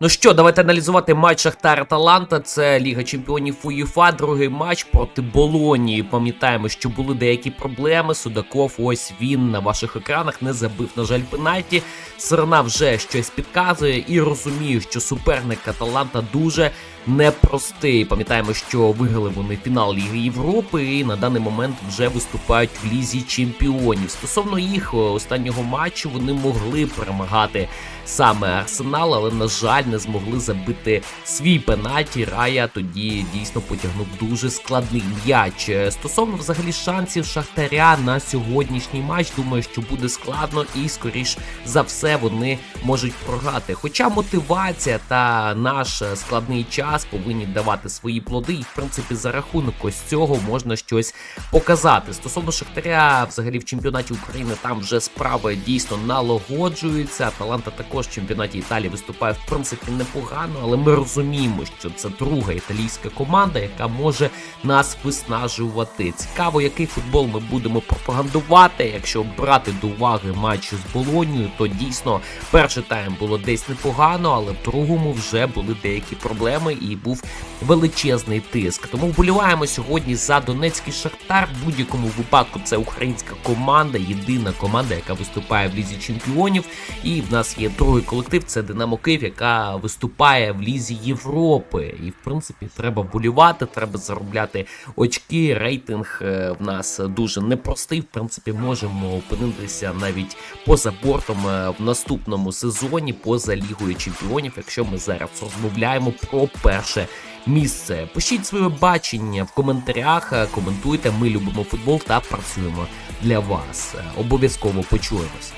Ну що, давайте аналізувати матч Шахтар Аталанта. Це Ліга Чемпіонів УЄФА, другий матч проти Болонії. Пам'ятаємо, що були деякі проблеми. Судаков, ось він на ваших екранах не забив, на жаль, пенальті. Сирна вже щось підказує і розумію, що суперник Аталанта дуже непростий. Пам'ятаємо, що виграли вони фінал Ліги Європи і на даний момент вже виступають в лізі чемпіонів. Стосовно їх останнього матчу, вони могли перемагати саме Арсенал, але на жаль, не змогли забити свій пенальті. Рая тоді дійсно потягнув дуже складний м'яч. Е, Стосовно взагалі шансів Шахтаря на сьогоднішній матч, думаю, що буде складно і скоріш за все вони можуть програти. Хоча мотивація та наш складний час повинні давати свої плоди, і в принципі за рахунок ось цього можна щось показати. Стосовно Шахтаря, взагалі в чемпіонаті України там вже справи дійсно налагоджуються. Аталанта також в чемпіонаті Італії виступає в принципі непогано, але ми розуміємо, що це друга італійська команда, яка може нас виснажувати. Цікаво, який футбол ми будемо пропагандувати. Якщо брати до уваги матч з Болонією, то дійсно перший тайм було десь непогано, але в другому вже були деякі проблеми і був величезний тиск. Тому вболіваємо сьогодні за Донецький Шахтар. В будь-якому випадку це українська команда, єдина команда, яка виступає в лізі чемпіонів. І в нас є другий колектив, це Динамо Київ, яка виступає в лізі Європи. І в принципі треба вболівати, треба заробляти очки. Рейтинг е, в нас дуже непростий. В принципі, можемо опинитися навіть поза бортом е, в наступному сезоні, поза лігою чемпіонів, якщо ми зараз розмовляємо про перше місце. Пишіть своє бачення в коментарях, е, коментуйте. Ми любимо футбол та працюємо для вас. Е, Обов'язково почуємось.